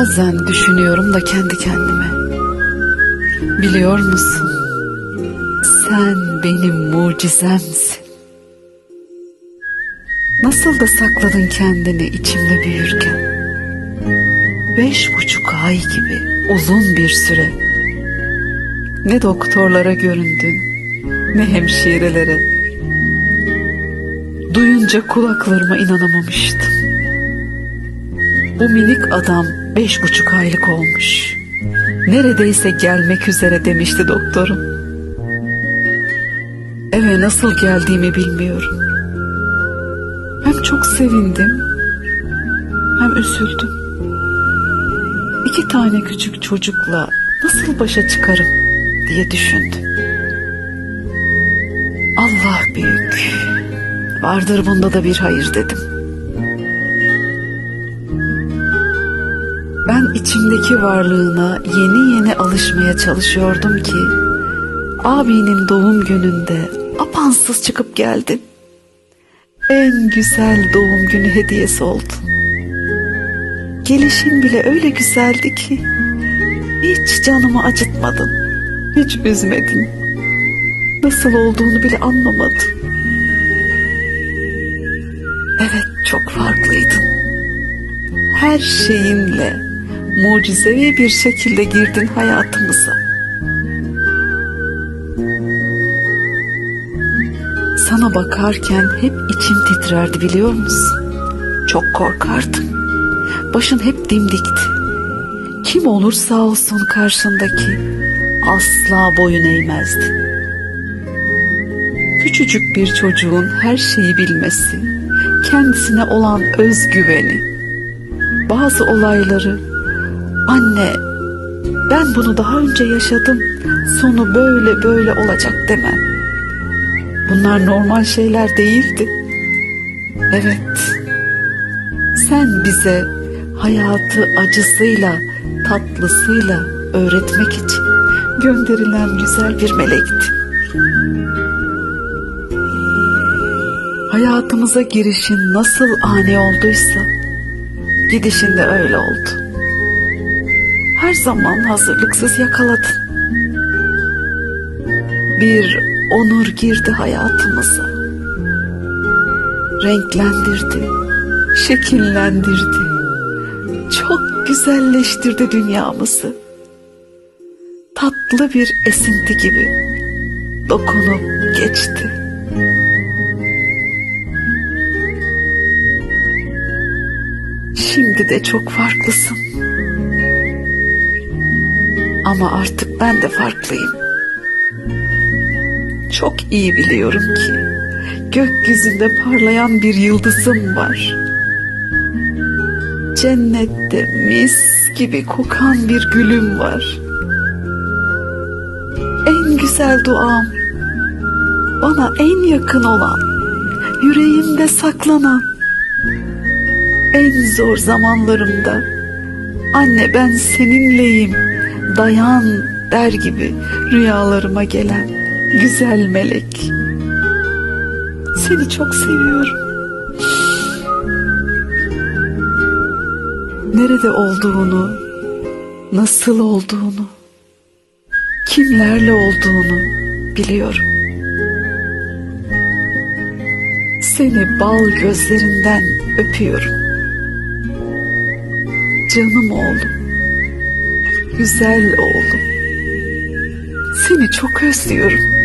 Bazen düşünüyorum da kendi kendime. Biliyor musun? Sen benim mucizemsin. Nasıl da sakladın kendini içimde büyürken. Beş buçuk ay gibi uzun bir süre. Ne doktorlara göründün, ne hemşirelere. Duyunca kulaklarıma inanamamıştım. Bu minik adam beş buçuk aylık olmuş. Neredeyse gelmek üzere demişti doktorum. Eve nasıl geldiğimi bilmiyorum. Hem çok sevindim, hem üzüldüm. İki tane küçük çocukla nasıl başa çıkarım diye düşündüm. Allah büyük. Vardır bunda da bir hayır dedim. Ben içimdeki varlığına yeni yeni alışmaya çalışıyordum ki abinin doğum gününde apansız çıkıp geldin. En güzel doğum günü hediyesi oldu. Gelişin bile öyle güzeldi ki hiç canımı acıtmadın, hiç üzmedin. Nasıl olduğunu bile anlamadım. Evet çok farklıydın. Her şeyinle mucizevi bir şekilde girdin hayatımıza. Sana bakarken hep içim titrerdi biliyor musun? Çok korkardım. Başın hep dimdikti. Kim olursa olsun karşındaki asla boyun eğmezdi. Küçücük bir çocuğun her şeyi bilmesi, kendisine olan özgüveni, bazı olayları anne ben bunu daha önce yaşadım sonu böyle böyle olacak demem. Bunlar normal şeyler değildi. Evet. Sen bize hayatı acısıyla, tatlısıyla öğretmek için gönderilen güzel bir melekti. Hayatımıza girişin nasıl ani olduysa gidişin de öyle oldu. Her zaman hazırlıksız yakaladın. Bir onur girdi hayatımıza. Renklendirdi, şekillendirdi. Çok güzelleştirdi dünyamızı. Tatlı bir esinti gibi dokunup geçti. Şimdi de çok farklısın. Ama artık ben de farklıyım. Çok iyi biliyorum ki gökyüzünde parlayan bir yıldızım var. Cennette mis gibi kokan bir gülüm var. En güzel duam bana en yakın olan, yüreğimde saklanan en zor zamanlarımda anne ben seninleyim dayan der gibi rüyalarıma gelen güzel melek. Seni çok seviyorum. Nerede olduğunu, nasıl olduğunu, kimlerle olduğunu biliyorum. Seni bal gözlerinden öpüyorum. Canım oğlum. Güzel oğlum. Seni çok özlüyorum.